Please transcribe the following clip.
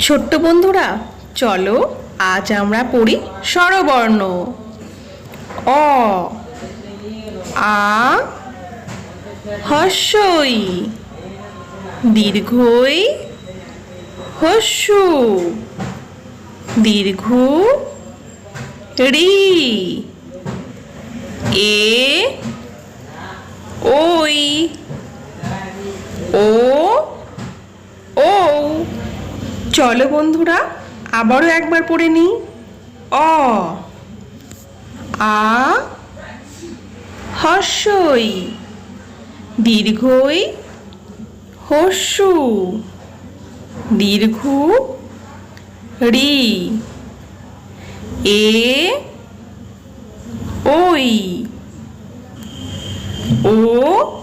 ছোট্ট বন্ধুরা, চলো আজ আমরা পড়ি স্বরবর্ণ। অ, আ, হস্যই, দীর্ঘই হস্যু, দীর্ঘ রি, এ ওই ও ও চলো বন্ধুরা, আবারও একবার পড়ে নিই। অ, আ, হর্ষই, দীর্ঘই হস্যু দীর্ঘ, রি, এ ওই ও